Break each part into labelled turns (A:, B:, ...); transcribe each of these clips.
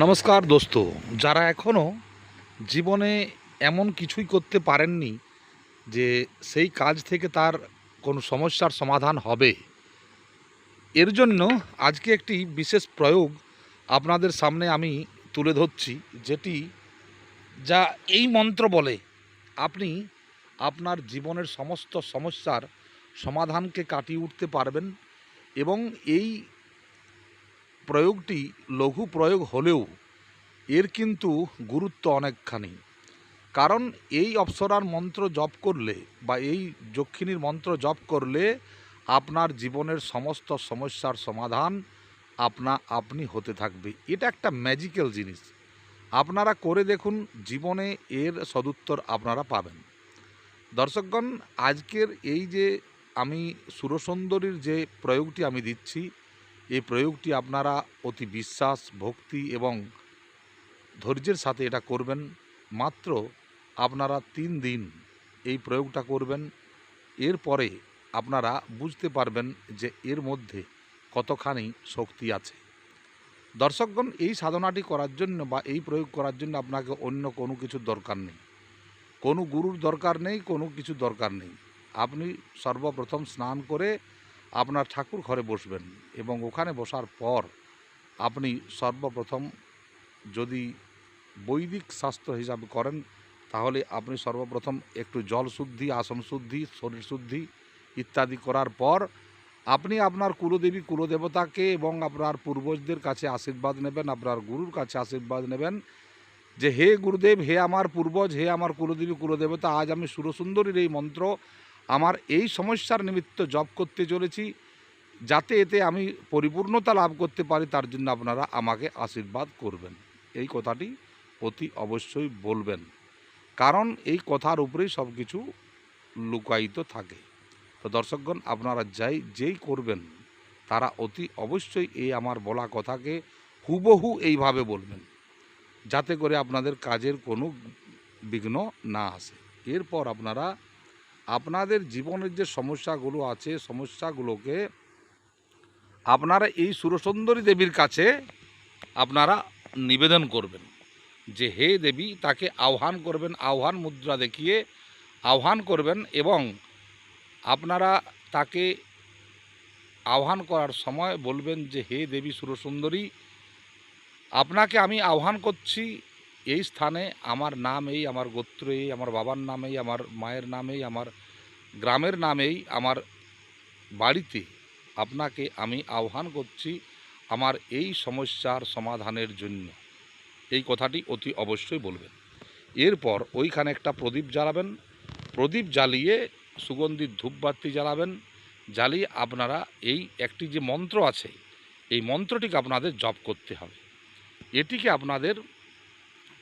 A: নমস্কার দোস্ত। যারা এখনও জীবনে এমন কিছুই করতে পারেননি যে সেই কাজ থেকে তার কোনো সমস্যার সমাধান হবে, এর জন্য আজকে একটি বিশেষ প্রয়োগ আপনাদের সামনে আমি তুলে ধরছি, যেটি যা এই মন্ত্র বলে, আপনি আপনার জীবনের সমস্ত সমস্যার সমাধানকে কাটিয়ে উঠতে পারবেন এবং এই প্রয়োগটি লঘু প্রয়োগ হলেও এর কিন্তু গুরুত্ব অনেকখানি। কারণ এই অপ্সরার মন্ত্র জপ করলে বা এই যক্ষিণীর মন্ত্র জপ করলে আপনার জীবনের সমস্ত সমস্যার সমাধান আপনা, আপনি হতে থাকবে। এটা একটা ম্যাজিক্যাল জিনিস। আপনারা করে দেখুন, জীবনে এর সদুত্তর আপনারা পাবেন। দর্শকগণ, আজকের এই যে আমি সুরসুন্দরীর যে প্রয়োগটি আমি দিচ্ছি এই প্রয়োগটি আপনারা অতি বিশ্বাস, ভক্তি এবং ধৈর্যের সাথে এটা করবেন। মাত্র আপনারা তিন দিন এই প্রয়োগটা করবেন। এরপরে আপনারা বুঝতে পারবেন যে এর মধ্যে কতখানি শক্তি আছে। দর্শকগণ, এই সাধনাটি করার জন্য বা এই প্রয়োগ করার জন্য আপনাকে অন্য কোনো কিছুর দরকার নেই। কোনো গুরুর দরকার নেই, কোনো কিছু দরকার নেই। আপনি সর্বপ্রথম স্নান করে আপনার ঠাকুর ঘরে বসবেন এবং ওখানে বসার পর আপনি সর্বপ্রথম যদি বৈদিক শাস্ত্র হিসাবে করেন, তাহলে আপনি সর্বপ্রথম একটু জল শুদ্ধি, আসন শুদ্ধি, শরীর শুদ্ধি ইত্যাদি করার পর আপনি আপনার কুলদেবী কুলদেবতাকে এবং আপনার পূর্বজদের কাছে আশীর্বাদ নেবেন, আপনার গুরুর কাছে আশীর্বাদ নেবেন যে, হে গুরুদেব, হে আমার পূর্বজ, হে আমার কুলদেবী কুলদেবতা, আজ আমি সুরসুন্দরীর এই মন্ত্র আমার এই সমস্যার নিমিত্ত জব করতে চলেছি, যাতে এতে আমি পরিপূর্ণতা লাভ করতে পারি, তার জন্য আপনারা আমাকে আশীর্বাদ করবেন। এই কথাটি অতি অবশ্যই বলবেন, কারণ এই কথার উপরেই সব কিছু লুকায়িত থাকে। তো দর্শকগণ, আপনারা যাই, যেই করবেন, তারা অতি অবশ্যই এই আমার বলা কথাকে হুবহু এইভাবে বলবেন, যাতে করে আপনাদের কাজের কোনো বিঘ্ন না আসে। এরপর আপনারা আপনাদের জীবনের যে সমস্যাগুলো আছে, সমস্যাগুলোকে আপনারা এই সুরসুন্দরী দেবীর কাছে আপনারা নিবেদন করবেন যে, হে দেবী, তাকে আহ্বান করবেন, আহ্বান মুদ্রা দেখিয়ে আহ্বান করবেন এবং আপনারা তাকে আহ্বান করার সময় বলবেন যে, হে দেবী সুরসুন্দরী, আপনাকে আমি আহ্বান করছি এই স্থানে আমার নাম এই, আমার গোত্র এই, আমার বাবার নাম এই, আমার মায়ের নাম এই, আমার গ্রামের নামেই আমার বাড়িতে আপনাকে আমি আহ্বান করছি আমার এই সমস্যার সমাধানের জন্য। এই কথাটি অতি অবশ্যই বলবেন। এরপর ওইখানে একটা প্রদীপ জ্বালাবেন। প্রদীপ জ্বালিয়ে সুগন্ধি ধূপবাতি জ্বালাবেন। জ্বালিয়ে আপনারা এই একটি যে মন্ত্র আছে, এই মন্ত্রটিকে আপনাদের জপ করতে হবে। এটিকে আপনাদের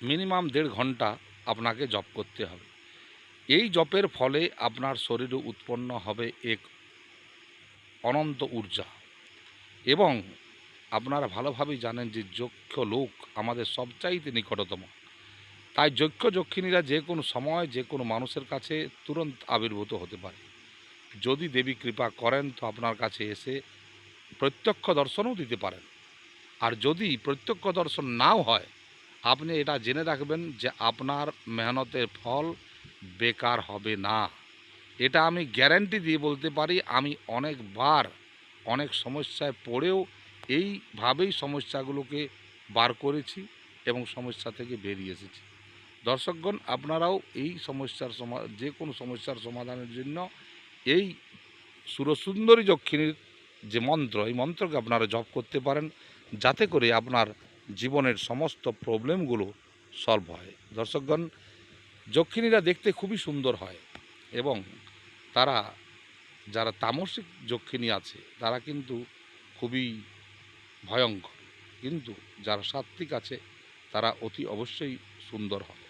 A: মিনিমাম দেড় ঘণ্টা আপনাকে জপ করতে হবে। এই জপের ফলে আপনার শরীরে উৎপন্ন হবে এক অনন্ত ঊর্জা এবং আপনারা ভালোভাবেই জানেন যে যক্ষ লোক আমাদের সবচাইতে নিকটতম। তাই যক্ষ যক্ষিণীরা যে কোনো সময় যে কোনো মানুষের কাছে তুরন্ত আবির্ভূত হতে পারে। যদি দেবী কৃপা করেন তো আপনার কাছে এসে প্রত্যক্ষ দর্শনও দিতে পারেন। আর যদি প্রত্যক্ষ দর্শন নাও হয় আপনি এটা জেনে রাখবেন যে আপনার মেহনতের ফল বেকার হবে না। এটা আমি গ্যারান্টি দিয়ে বলতে পারি, আমি অনেকবার অনেক সমস্যায় পড়েও এইভাবেই সমস্যাগুলোকে বার করেছি এবং সমস্যা থেকে বেরিয়ে এসেছি। দর্শকগণ, আপনারাও এই সমস্যার সমা, যে কোনো সমস্যার সমাধানের জন্য এই সুরসুন্দরী যক্ষিণীর যে মন্ত্র, এই মন্ত্রকে আপনারা জপ করতে পারেন, যাতে করে আপনার জীবনের সমস্ত প্রবলেমগুলো সলভ হয়। দর্শকগণ, যক্ষিণীরা দেখতে খুবই সুন্দর হয় এবং তারা, যারা তামসিক যক্ষিণী আছে, তারা কিন্তু খুবই ভয়ঙ্কর। কিন্তু যারা সাত্ত্বিক আছে, তারা অতি অবশ্যই সুন্দর হয়।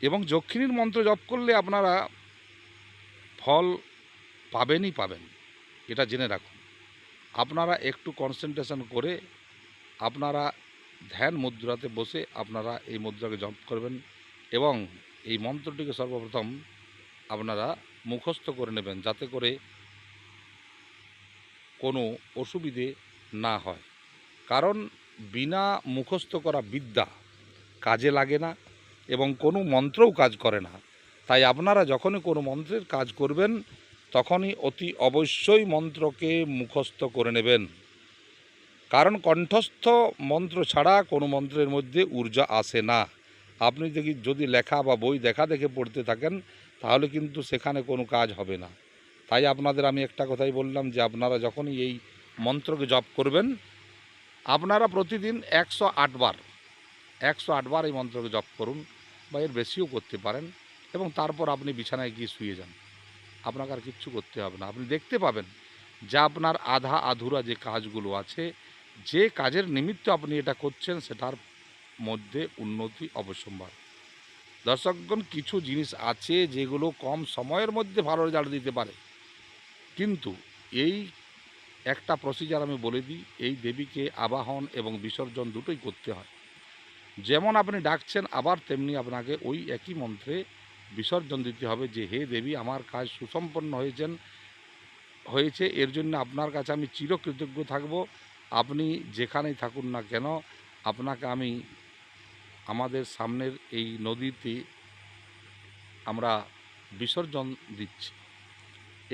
A: এবং যক্ষিণীর মন্ত্র জপ করলে আপনারা ফল পাবেনই পাবেন, এটা জেনে রাখুন। আপনারা একটু কনসেন্ট্রেশন করে আপনারা ধ্যান মুদ্রাতে বসে আপনারা এই মুদ্রাকে জপ করবেন এবং এই মন্ত্রটিকে সর্বপ্রথম আপনারা মুখস্থ করে নেবেন যাতে করে কোনো অসুবিধে না হয়। কারণ বিনা মুখস্থ করা বিদ্যা কাজে লাগে না এবং কোনো মন্ত্রও কাজ করে না। তাই আপনারা যখনই কোনো মন্ত্রের কাজ করবেন, তখনই অতি অবশ্যই মন্ত্রকে মুখস্থ করে নেবেন। কারণ কণ্ঠস্থ মন্ত্র ছাড়া কোনো মন্ত্রের মধ্যে ঊর্জা আসে না। আপনি দেখি যদি লেখা বা বই দেখা দেখে পড়তে থাকেন, তাহলে কিন্তু সেখানে কোনো কাজ হবে না। তাই আপনাদের আমি একটা কথাই বললাম যে, আপনারা যখনই এই মন্ত্রকে জপ করবেন, আপনারা প্রতিদিন একশো আটবার একশো আটবার এই মন্ত্রকে জপ করুন বা এর বেশিও করতে পারেন এবং তারপর আপনি বিছানায় গিয়ে শুয়ে যান। আপনাকে আর কিচ্ছু করতে হবে না। আপনি দেখতে পাবেন যে আপনার আধা আধুরা যে কাজগুলো আছে যে কাজের নিমিত্ত আপনি এটা করছেন, সেটার মধ্যে উন্নতি অবশ্যম্ভার দর্শকগণ, কিছু জিনিস আছে যেগুলো কম সময়ের মধ্যে ভালো রেজাল্ট দিতে পারে। কিন্তু এই একটা প্রসিজার আমি বলে দিই, এই দেবীকে আবাহন এবং বিসর্জন দুটোই করতে হয়। যেমন আপনি ডাকছেন, আবার তেমনি আপনাকে ওই একই মন্ত্রে বিসর্জন দিতে হবে যে, হে দেবী, আমার কাজ সুসম্পন্ন হয়েছেন, হয়েছে, এর জন্য আপনার কাছে আমি চিরকৃতজ্ঞ থাকব। আপনি যেখানেই থাকুন না কেন, আপনাকে আমি আমাদের সামনের এই নদীতে আমরা বিসর্জন দিচ্ছি।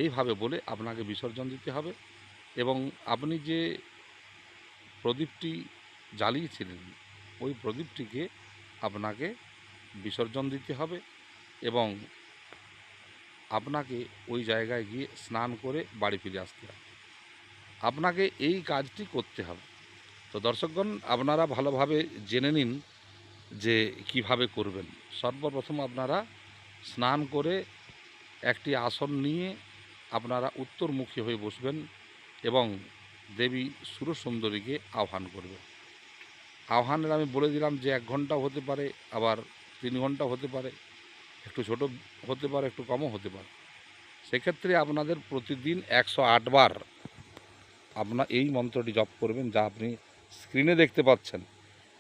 A: এইভাবে বলে আপনাকে বিসর্জন দিতে হবে এবং আপনি যে প্রদীপটি জ্বালিয়েছিলেন, ওই প্রদীপটিকে আপনাকে বিসর্জন দিতে হবে এবং আপনাকে ওই জায়গায় গিয়ে স্নান করে বাড়ি ফিরে আসতে হবে। আপনাকে এই কাজটি করতে হবে। তো দর্শকগণ, আপনারা ভালোভাবে জেনে নিন যে কীভাবে করবেন। সর্বপ্রথম আপনারা স্নান করে একটি আসন নিয়ে আপনারা উত্তরমুখী হয়ে বসবেন এবং দেবী সুরসুন্দরীকে আহ্বান করবেন। আহ্বানের আমি বলে দিলাম যে এক ঘন্টাও হতে পারে, আবার তিন ঘন্টাও হতে পারে, একটু ছোট হতে পারে, একটু কমও হতে পারে। সেক্ষেত্রে আপনাদের প্রতিদিন একশো আটবার আপনার এই মন্ত্রটি জপ করবেন, যা আপনি স্ক্রিনে দেখতে পাচ্ছেন।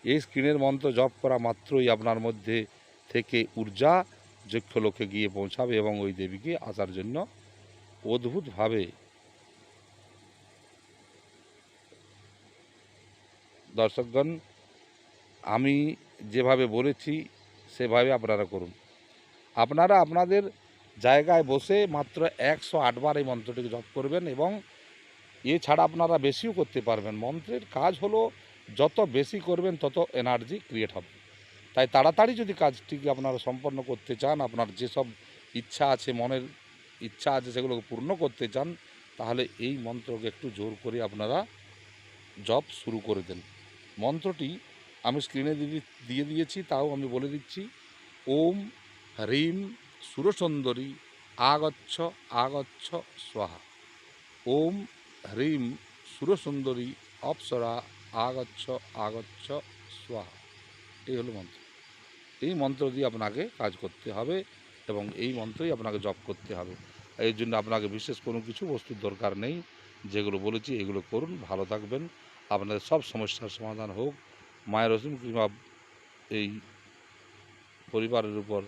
A: এই স্ক্রিনের মন্ত্র জপ করা মাত্রই আপনার মধ্যে থেকে ঊর্জা যক্ষ লোকে গিয়ে পৌঁছাবে এবং ওই দেবীকে আসার জন্য অদ্ভুতভাবে দর্শকগণ, আমি যেভাবে বলেছি, সেভাবে আপনারা করুন। আপনারা আপনাদের জায়গায় বসে মাত্র একশো আটবার এই মন্ত্রটিকে জপ করবেন এবং এছাড়া আপনারা বেশিও করতে পারবেন। মন্ত্রের কাজ হলো যত বেশি করবেন তত এনার্জি ক্রিয়েট হবে। তাই তাড়াতাড়ি যদি কাজটিকে আপনারা সম্পন্ন করতে চান, আপনার যেসব ইচ্ছা আছে, মনের ইচ্ছা আছে সেগুলোকে পূর্ণ করতে চান, তাহলে এই মন্ত্রকে একটু জোর করে আপনারা জব শুরু করে দেন। মন্ত্রটি আমি স্ক্রিনে দিয়ে দিয়ে দিয়েছি, তাও আমি বলে দিচ্ছি। ওম হ্রিম সুরসুন্দরী, আগচ্ছ আগচ্ছ, স্বাহা। ওম হ্রিম সুরসুন্দরী অপ্সরা আগচ্ছ আগচ্ছ স্বাহা এই হলো মন্ত্র। এই মন্ত্র দিয়ে আপনাকে কাজ করতে হবে এবং এই মন্ত্রই আপনাকে জপ করতে হবে। এর জন্য আপনাকে বিশেষ কোনো কিছু বস্তুর দরকার নেই। যেগুলো বলেছি এগুলো করুন, ভালো থাকবেন। আপনাদের সব সমস্যার সমাধান হোক। মায়ের রসিম কিংবা এই পরিবারের উপর